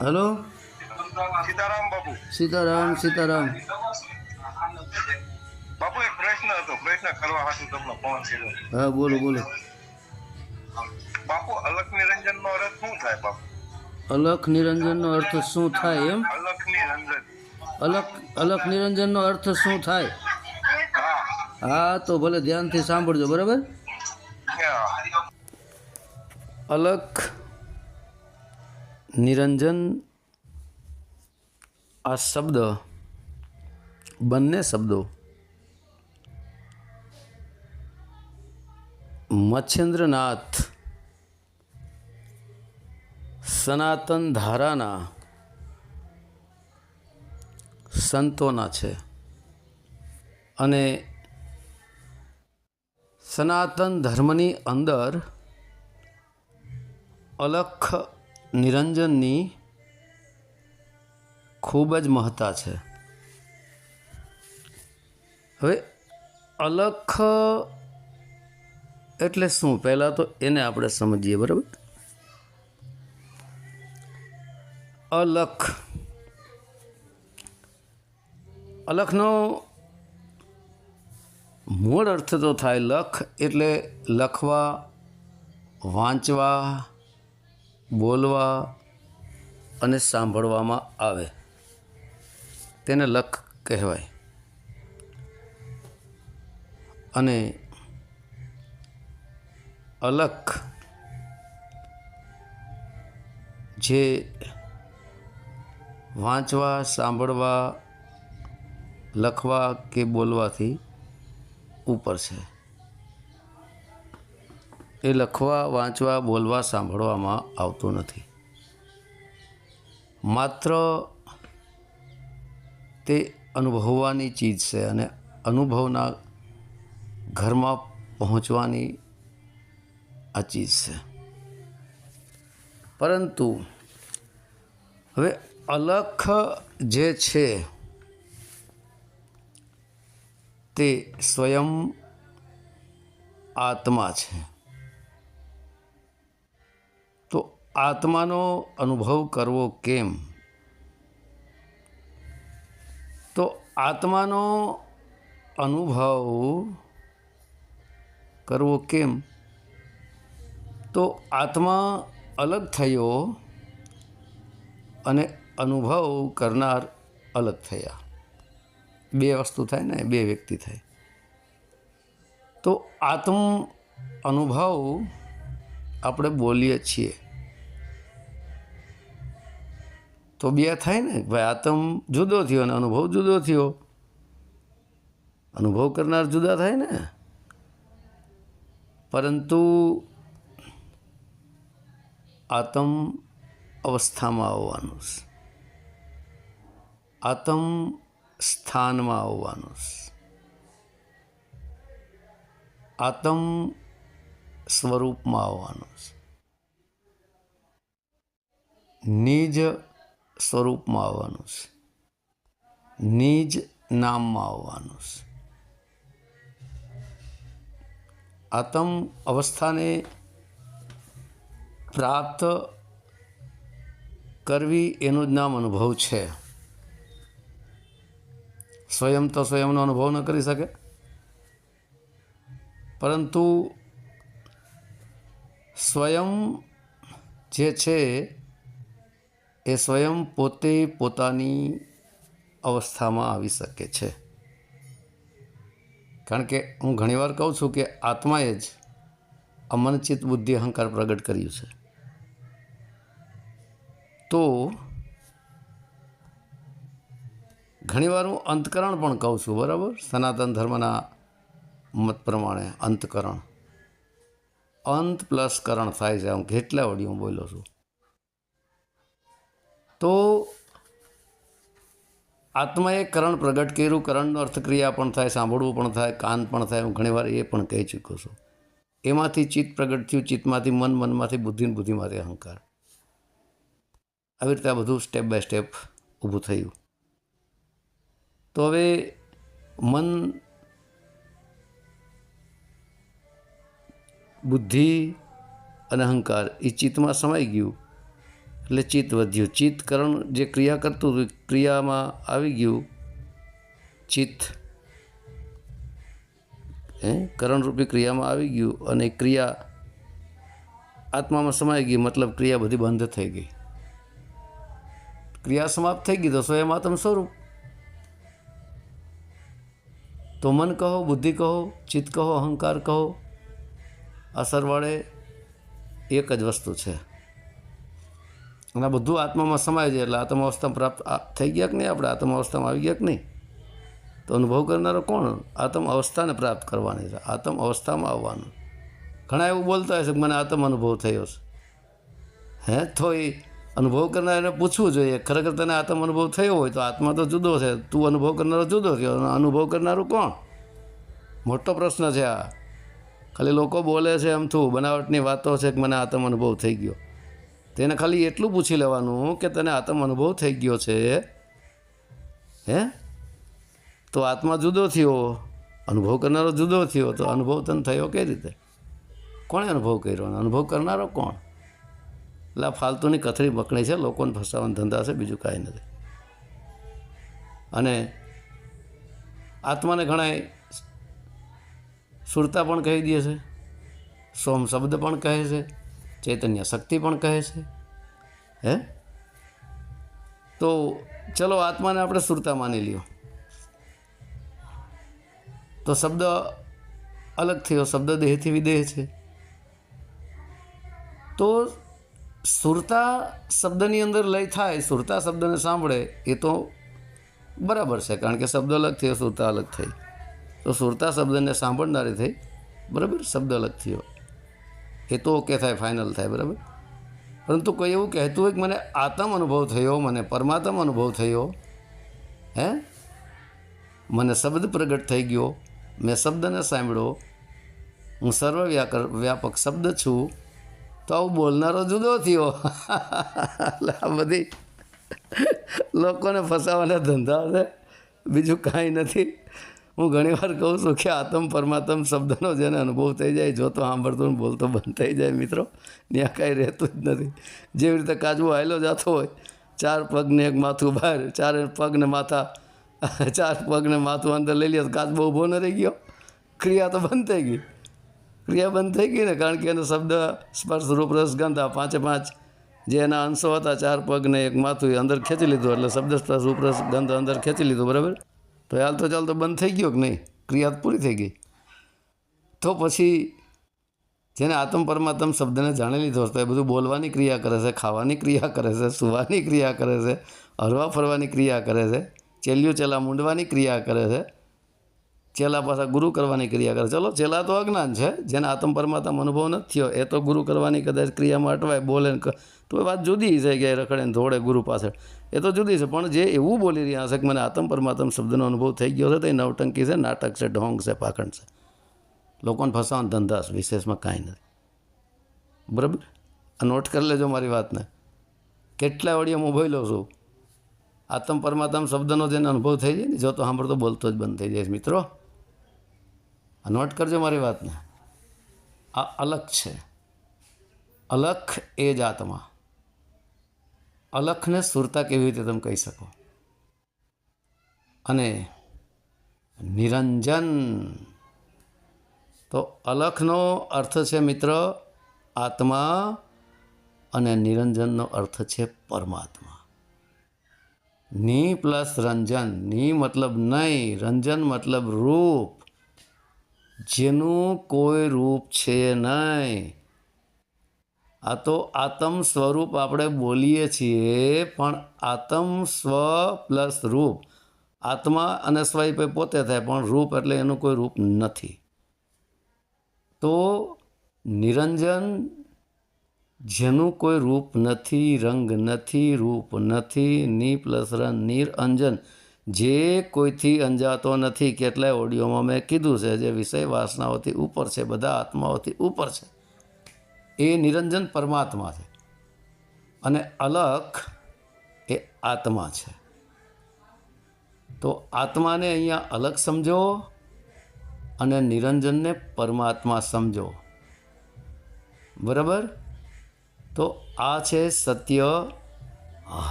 Hello? Sitaram બાપુ. સીતારામ સીતારામ. બાપુ એક પ્રશ્ન હતો. પ્રશ્ન કરવા હાટુ તમને ફોન કર્યો. હા બોલો બોલો. બાપુ અલખ નિરંજન નો અર્થ શું થાય બાપુ? અલખ નિરંજનનો અર્થ શું થાય એમ? અલખ નિરંજન. અલખ અલખ નિરંજનનો અર્થ શું થાય? હા. હા તો ભલે ધ્યાનથી સાંભળજો બરાબર. અલખ નિરંજન આ શબ્દ, બંને શબ્દો મચ્છેન્દ્રનાથ સનાતન ધારાના સંતોના છે. અને સનાતન ધર્મની અંદર અલખ નિરંજનની ખૂબ જ મહત્તા છે. હવે અલખ એટલે શું? પહેલાં તો એને આપણે સમજીએ, બરાબર? અલખ. અલખનો મૂળ અર્થ તો થાય લખ એટલે લખવા, વાંચવા બોલવા અને સાંભળવામાં આવે. તેને લખ કહેવાય. અને અલખ, જે વાંચવા, સાંભળવા, લખવા કે બોલવાથી ઉપર છે. એ લખવા, વાંચવા, બોલવા, સાંભળવામાં આવતું નથી. માત્ર તે અનુભવવાની ચીજ છે અને અનુભવના ઘરમાં પહોંચવાની આ ચીજ છે. પરંતુ હવે અલખ જે છે તે સ્વયં આત્મા છે. આત્માનો અનુભવ કરવો કેમ? તો આત્માનો અનુભવ કરવો કેમ? તો આત્મા અલગ થયો અને અનુભવ કરનાર અલગ થયા. બે વસ્તુ થાય ને, બે વ્યક્તિ થાય. તો આત્મ અનુભવ આપણે બોલીએ છીએ. તો બે થાય ને, ભાઈ આતમ જુદો થયો અને અનુભવ જુદો થયો. અનુભવ કરનાર જુદા થાય ને. પરંતુ આતમ અવસ્થામાં આવવાનું છે. આતમ સ્થાનમાં આવવાનું છે. આતમ સ્વરૂપમાં આવવાનું છે. નિજ સ્વરૂપમાં આવવાનું છે. નિજ નામમાં આવવાનું છે. આતમ અવસ્થાને પ્રાપ્ત કરવી એનું જ નામ અનુભવ છે. સ્વયં તો સ્વયંનો અનુભવ ન કરી શકે. પરંતુ સ્વયં જે છે એ સ્વયં પોતે પોતાની અવસ્થામાં આવી શકે છે. કારણ કે હું ઘણીવાર કહું છું કે આત્માએ જ અમનચિત બુદ્ધિ અહંકાર પ્રગટ કર્યું છે. તો ઘણીવાર હું અંતકરણ પણ કહું છું, બરાબર? સનાતન ધર્મના મત પ્રમાણે અંતકરણ. અંત પ્લસ કરણ થાય છે હું કેટલા વડી હું બોલો છું? તો આત્માએ કરણ પ્રગટ કર્યું. કરણનો અર્થક્રિયા પણ થાય, સાંભળવું પણ થાય, કાન પણ થાય, હું ઘણીવાર એ પણ કહી ચૂક્યો છું. એમાંથી ચિત્ત પ્રગટ થયું, ચિત્તમાંથી મન, મનમાંથી બુદ્ધિ બુદ્ધિમાંથી અહંકાર. આવી રીતે આ બધું સ્ટેપ બાય સ્ટેપ ઊભું થયું. તો હવે મન, બુદ્ધિ અને અહંકાર એ ચિત્તમાં સમાઈ ગયું. એટલે ચિત્ત વધ્યું. ચિત્ત કરણ જે ક્રિયા કરતું હતું ક્રિયામાં આવી ગયું. ચિત્ત, હે, કરણરૂપી ક્રિયામાં આવી ગયું અને ક્રિયા આત્મામાં સમાઈ ગઈ. મતલબ ક્રિયા બધી બંધ થઈ ગઈ. ક્રિયા સમાપ્ત થઈ ગઈ તો સ્વયં આત્મ સ્વરૂપ. તો મન કહો, બુદ્ધિ કહો, ચિત્ત કહો, અહંકાર કહો, આ સરવાળે એક જ વસ્તુ છે. અને આ બધું આત્મામાં સમાય છે એટલે આત્મા અવસ્થા પ્રાપ્ત થઈ ગયા કે નહીં, આપણે આત્મ અવસ્થામાં આવી ગયા કે નહીં. તો અનુભવ કરનારો કોણ? આત્મ અવસ્થાને પ્રાપ્ત કરવાની છે આત્મ અવસ્થામાં આવવાનું. ઘણા એવું બોલતા છે કે મને આત્મ અનુભવ થયો છે. હે? તો એ અનુભવ કરનારને પૂછવું જોઈએ, ખરેખર તને આત્મ અનુભવ થયો હોય તો આત્મા તો જુદો છે, તું અનુભવ કરનારો જુદો થયો અને અનુભવ કરનારું કોણ? મોટો પ્રશ્ન છે આ. ખાલી લોકો બોલે છે એમ થું, બનાવટની વાતો છે કે મને આત્મ અનુભવ થઈ ગયો. તેને ખાલી એટલું પૂછી લેવાનું કે તને આત્મ અનુભવ થઈ ગયો છે. હે? તો આત્મા જુદો થયો. અનુભવ કરનારો જુદો થયો. તો અનુભવ તને થયો કઈ રીતે? કોણે અનુભવ કર્યો? અનુભવ કરનારો કોણ? એટલે આ ફાલતુની કથરી બકણી છે. લોકોને ફસાવાનો ધંધા છે. બીજું કાંઈ નથી. અને આત્માને ઘણા સુરતા પણ કહી દે છે. સોમ શબ્દ પણ કહે છે. ચૈતન્ય શક્તિ પણ કહે છે? હે? તો ચલો આત્માને આપણે સુરતા માની લ્યો. તો શબ્દ અલગ થયો, શબ્દ દેહથી વિદેહ છે. તો સુરતા શબ્દની અંદર લય થાય, સુરતા શબ્દને સાંભળે, એ તો બરાબર છે, કારણ કે શબ્દ અલગ થયો, સુરતા અલગ થઈ. તો સુરતા શબ્દને સાંભળનારી થઈ, બરાબર? શબ્દ અલગ થયો. એ તો ઓકે થાય ફાઇનલ થાય, બરાબર? પરંતુ કોઈ એવું કહેતું હોય કે મને આત્મ અનુભવ થયો, મને પરમાત્મ અનુભવ થયો, હે? મને શબ્દ પ્રગટ થઈ ગયો, મેં શબ્દને સાંભળ્યો, હું સર્વ વ્યાપક શબ્દ છું, તો આવું બોલનારો જુદો થયો. આ બધી લોકોને ફસાવાના ધંધા છે. બીજું કાંઈ નથી. હું ઘણીવાર કહું છું કે આતમ પરમાત્મ શબ્દનો જેને અનુભવ થઈ જાય, જો તો સાંભળતો ને બોલતો બંધ થઈ જાય મિત્રો. ત્યાં કાંઈ રહેતું જ નથી. જેવી રીતે કાચબો હાયલો જતો હોય, ચાર પગને એક માથું બહાર ચાર પગને માથા, ચાર પગને માથું અંદર લઈ લે તો કાચબો ઊભો ન રહી ગયો. ક્રિયા તો બંધ થઈ ગઈ. ક્રિયા બંધ થઈ ગઈ ને કારણ કે એનો શબ્દ, સ્પર્શ, રૂપ રસગંધ આ પાંચે પાંચ જે એના અંશો હતા, ચાર પગને એક માથું અંદર ખેંચી લીધું એટલે શબ્દ, સ્પર્શ, રૂપ, રસ, ગંધ અંદર ખેંચી લીધું, બરાબર? તો એ હાલતો ચાલતો બંધ થઈ ગયો કે નહીં? ક્રિયા પૂરી થઈ ગઈ. તો પછી જેને આત્મ પરમાત્મ શબ્દને જાણી લીધો હતો એ બધું બોલવાની ક્રિયા કરે છે, ખાવાની ક્રિયા કરે છે, સુવાની ક્રિયા કરે છે, હરવા ફરવાની ક્રિયા કરે છે, ચેલ્યું ચેલા મૂંડવાની ક્રિયા કરે છે ચેલા પાછા ગુરુ કરવાની ક્રિયા કરે ચલો, ચેલા તો અજ્ઞાન છે, જેને આત્મ પરમાત્મ અનુભવ નથી થયો, એ તો ગુરુ કરવાની કદાચ ક્રિયામાં અટવાય, બોલે તો એ વાત જુદી છે કે રખડે ને ધોળે ગુરુ પાછળ. એ તો જુદી છે, પણ જે એવું બોલી રહ્યા છે કે મને આત્મ પરમાત્મ શબ્દનો અનુભવ થઈ ગયો છે, તો એ નવટંકી છે, નાટક છે, ઢોંગ છે, પાખંડ છે. લોકોને ફસાવાનો ધંધા છે, વિશેષમાં કાંઈ નથી. બરાબર? આ નોટ કરી લેજો મારી વાતને. કેટલા ઓડિયો લઉં છું? આત્મ પરમાત્મ શબ્દનો જેને અનુભવ થઈ જાય ને, જો તો સાંભળતો બોલતો જ બંધ થઈ જાય મિત્રો. નોટ કરજો મારી વાતને. આ અલગ છે. અલખ એ જ આત્મા અલખને સુરતા કેવી રીતે તમે કહી શકો? અને નિરંજન. તો અલખનો અર્થ છે મિત્ર આત્મા અને નિરંજનનો અર્થ છે પરમાત્મા. ની પ્લસ રંજન. ની મતલબ નહીં. રંજન મતલબ રૂપ. જેનું કોઈ રૂપ છે નહીં. આ તો આત્મ સ્વરૂપ આપણે બોલીએ છીએ, પણ આત્મ સ્વ પ્લસ રૂપ. આત્મા અને સ્વ પોતે થાય, પણ રૂપ એટલે એનું કોઈ રૂપ નથી. તો નિરંજન જેનું કોઈ રૂપ નથી, રંગ નથી, રૂપ નથી, ની પ્લસ રન નિરંજન જે કોઈથી અંજાતો નથી, કેટલાય ઓડિયોમાં મેં કીધું છે જે વિષય વાસનાઓથી ઉપર છે, બધા આત્માઓથી ઉપર છે. એ નિરંજન પરમાત્મા છે. અને અલખ એ આત્મા છે. તો આત્માને અહીંયા અલગ સમજો અને નિરંજનને પરમાત્મા સમજો. બરાબર? તો આ છે સત્ય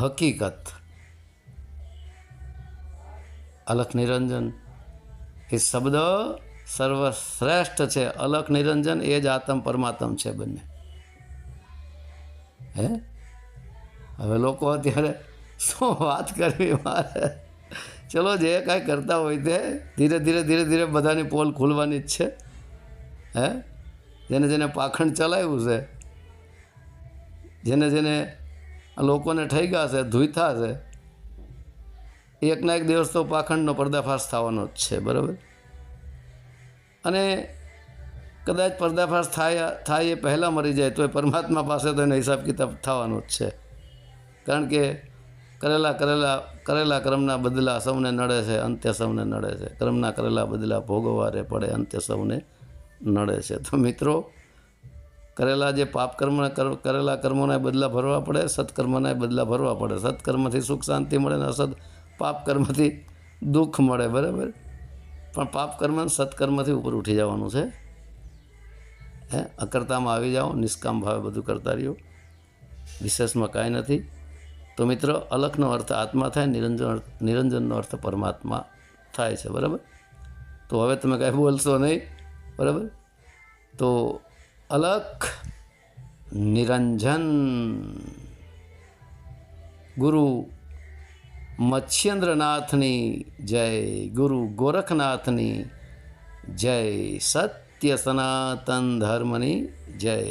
હકીકત. અલખ નિરંજન. એ શબ્દ સર્વશ્રેષ્ઠ છે. અલખ નિરંજન એ જ આત્મ પરમાત્મ છે બંને. હે? હવે લોકો અત્યારે શું વાત કરવી મારે? ચલો જે કાંઈ કરતા હોય તે ધીરે ધીરે ધીરે ધીરે બધાની પોલ ખુલવાની જ છે. હે? જેને જેને પાખંડ ચલાવ્યું છે, જેને જેને લોકોને થઈ ઠઈગા છે ધુઈથા છે એકના એક દિવસ તો પાખંડનો પર્દાફાશ થવાનો જ છે, બરાબર? અને કદાચ પર્દાફાશ થાય થાય એ પહેલાં મરી જાય તો એ પરમાત્મા પાસે તો એનો હિસાબ કિતાબ થવાનો જ છે. કારણ કે કરેલા કરેલા કરેલા કર્મના બદલા સૌને નડે છે અંત્ય સૌને નડે છે. કર્મના કરેલા બદલા ભોગવવા રે પડે અંત્ય સૌને નડે છે. તો મિત્રો, કરેલા જે પાપ કર્મ, કરેલા કર્મોના બદલા ભરવા પડે, સત્કર્મના બદલા ભરવા પડે. સત્કર્મથી સુખ શાંતિ મળે ને અસદ પાપ કર્મથી દુઃખ મળે, બરાબર? પણ પાપ કર્મ સત્કર્મથી ઉપર ઉઠી જવાનું છે. હે, અકર્તામાં આવી જાઓ, નિષ્કામ ભાવે બધું કરતા રહ્યો. વિશેષમાં કાંઈ નથી. તો મિત્રો, અલખનો અર્થ આત્મા થાય, નિરંજન નિરંજનનો અર્થ પરમાત્મા થાય છે, બરાબર? તો હવે તમે કાંઈ બોલશો નહીં, બરાબર? તો અલખ, નિરંજન. ગુરુ મત્સ્યેન્દ્રનાથની જય ગુરુ ગોરખનાથની જય સત્ય સનાતન ધર્મની જય.